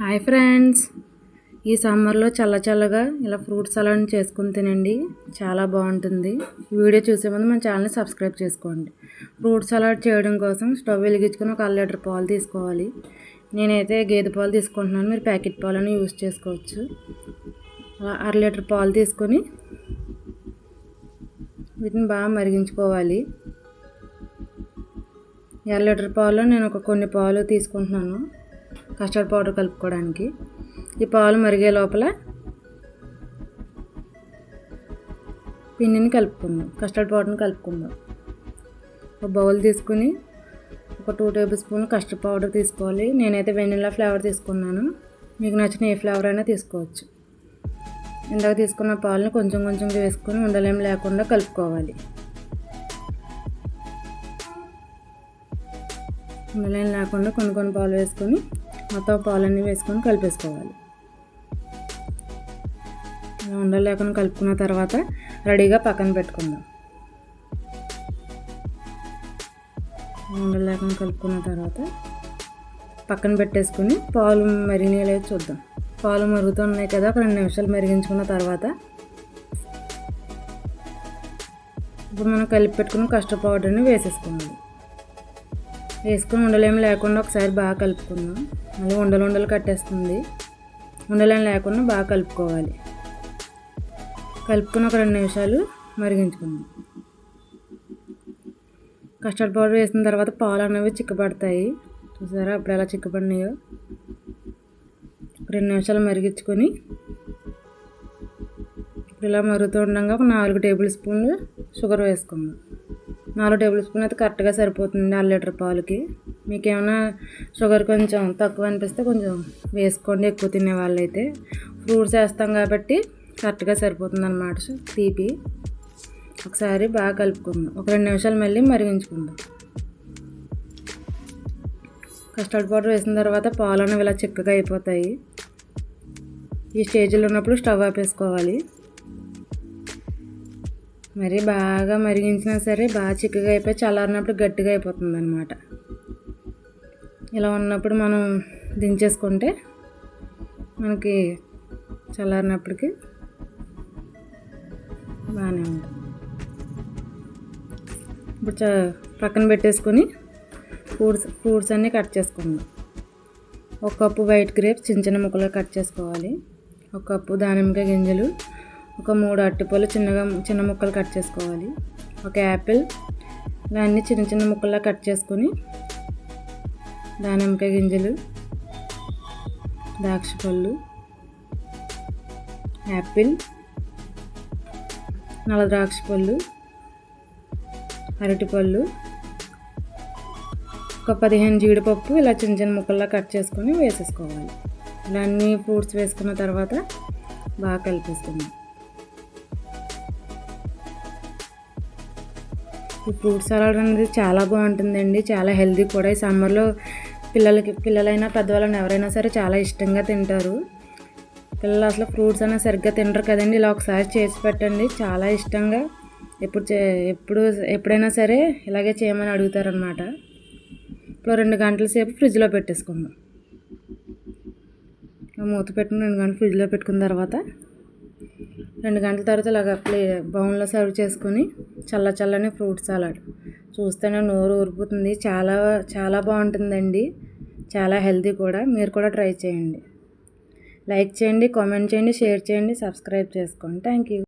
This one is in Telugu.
Hi friends. ఈ సమ్మర్లో చల్ల చల్లగా ఇలా ఫ్రూట్ సలాడ్ చేసుకుని తినండి. చాలా బాగుంటుంది. వీడియో చూసే ముందు మన ఛానల్ని సబ్స్క్రైబ్ చేసుకోండి. ఫ్రూట్ సలాడ్ చేయడం కోసం స్టవ్ వెలిగించుకుని ఒక అర లీటర్ పాలు తీసుకోవాలి. నేనైతే గేదె పాలు తీసుకుంటున్నాను. మీరు ప్యాకెట్ పాలను యూజ్ చేసుకోవచ్చు. అర లీటర్ పాలు తీసుకొని వీటిని బాగా మరిగించుకోవాలి. అర లీటర్ పాలు నేను ఒక కొన్ని పాలు తీసుకుంటున్నాను. కస్టర్డ్ పౌడర్ కలుపుకోవడానికి. ఈ పాలు మరిగే లోపల పిండిని కలుపుకుందాం. కస్టర్డ్ పౌడర్ని కలుపుకుందాం. ఒక బౌల్ తీసుకుని ఒక two tablespoon custard powder తీసుకోవాలి. నేనైతే వెనిలా ఫ్లేవర్ తీసుకున్నాను. మీకు నచ్చిన ఏ ఫ్లేవర్ అయినా తీసుకోవచ్చు. ఇందాక తీసుకున్న పాలను కొంచెం కొంచెం వేసుకొని ఉండలేం లేకుండా కలుపుకోవాలి. ఉండలేం లేకుండా కొన్ని కొన్ని పాలు వేసుకొని మొత్తం పాలన్నీ వేసుకొని కలిపేసుకోవాలి. ఉండలేకుండా కలుపుకున్న తర్వాత రెడీగా పక్కన పెట్టుకుందాం. ఉండలేకుండా కలుపుకున్న తర్వాత పక్కన పెట్టేసుకుని పాలు మరిగినలేదు చూద్దాం. పాలు మరుగుతున్నాయి కదా ఒక రెండు నిమిషాలు మరిగించుకున్న తర్వాత ఇప్పుడు మనం కలిపి పెట్టుకున్న కస్టర్డ్ పౌడర్ని వేసేసుకున్నాం వేసుకుని ఉండలేమి లేకుండా ఒకసారి బాగా కలుపుకుందాం. మళ్ళీ ఉండలు ఉండలు కట్టేస్తుంది. ఉండలేం లేకుండా బాగా కలుపుకోవాలి. కలుపుకుని ఒక రెండు నిమిషాలు మరిగించుకుందాం. కస్టర్డ్ పౌడర్ వేసిన తర్వాత పాలు అనేవి చిక్కబడతాయి. చూసారా అప్పుడు ఎలా చిక్కబడినాయో? రెండు నిమిషాలు మరిగించుకొని ఇలా మరుగుతూ ఉండగా ఒక నాలుగు టేబుల్ స్పూన్లు షుగర్ వేసుకుందాం. నాలుగు టేబుల్ స్పూన్ అయితే కరెక్ట్గా సరిపోతుంది అర లీటర్ పాలకి. మీకు ఏమైనా షుగర్ కొంచెం తక్కువ అనిపిస్తే కొంచెం వేసుకోండి ఎక్కువ తినే వాళ్ళైతే. ఫ్రూట్స్ వేస్తాం కాబట్టి కరెక్ట్గా సరిపోతుంది అనమాట తీపి. ఒకసారి బాగా కలుపుకుందాం. ఒక రెండు నిమిషాలు మళ్ళీ మరిగించుకుందాం. కస్టర్డ్ పౌడర్ వేసిన తర్వాత పాలు అనేవి ఇలా చిక్కగా అయిపోతాయి. ఈ స్టేజ్లో ఉన్నప్పుడు స్టవ్ ఆపేసుకోవాలి. మరి బాగా మరిగించినా సరే బాగా చిక్కగా అయిపోయి చల్లారినప్పుడు గట్టిగా అయిపోతుంది అనమాట ఇలా ఉన్నప్పుడు మనం దించేసుకుంటే మనకి చల్లారినప్పటికి బాగానే ఉంటుంది. ఇప్పుడు చ పక్కన పెట్టేసుకొని ఫ్రూట్స్ ఫ్రూట్స్ అన్నీ కట్ చేసుకుందాం. ఒక కప్పు వైట్ గ్రేప్స్ చిన్న చిన్న ముక్కలు కట్ చేసుకోవాలి. ఒక కప్పు దానిమ్మకాయ గింజలు ఒక మూడు అరటిపళ్ళు చిన్నగా చిన్న ముక్కలు కట్ చేసుకోవాలి. ఒక యాపిల్ దాన్ని చిన్న చిన్న ముక్కల్లా కట్ చేసుకొని దానిమ్మకాయ గింజలు ద్రాక్ష పళ్ళు యాపిల్ నల్ల ద్రాక్ష పళ్ళు అరటిపళ్ళు ఒక పదిహేను జీడిపప్పు ఇలా చిన్న చిన్న ముక్కల్లా కట్ చేసుకొని వేసేసుకోవాలి. ఇలా అన్ని ఫ్రూట్స్ వేసుకున్న తర్వాత బాగా కలిపేసుకుందాం. ఈ ఫ్రూట్ సలాడ్ అనేది చాలా బాగుంటుందండి. చాలా హెల్దీ కూడా ఈ సమ్మర్లో పిల్లలకి పిల్లలైనా పెద్దవాళ్ళని ఎవరైనా సరే చాలా ఇష్టంగా తింటారు. పిల్లలు అసలు ఫ్రూట్స్ అయినా సరిగ్గా తినరు కదండి. ఇలా ఒకసారి చేసి పెట్టండి. చాలా ఇష్టంగా ఎప్పుడు ఎప్పుడు ఎప్పుడైనా సరే ఇలాగే చేయమని అడుగుతారనమాట ఇప్పుడు రెండు గంటల సేపు ఫ్రిడ్జ్లో పెట్టేసుకుందాం. మూత పెట్టుకుని రెండు గంటలు ఫ్రిడ్జ్లో పెట్టుకున్న తర్వాత రెండు గంటల తర్వాత ఇలాగ ప్లే బౌన్లో సర్వ్ చేసుకొని చల్ల చల్లని ఫ్రూట్ సలాడ్. చూస్తేనే నోరు ఊరిపోతుంది. చాలా చాలా బాగుంటుందండి. చాలా హెల్తీ కూడా. మీరు కూడా ట్రై చేయండి. లైక్ చేయండి కామెంట్ చేయండి షేర్ చేయండి సబ్స్క్రైబ్ చేసుకోండి. Thank you.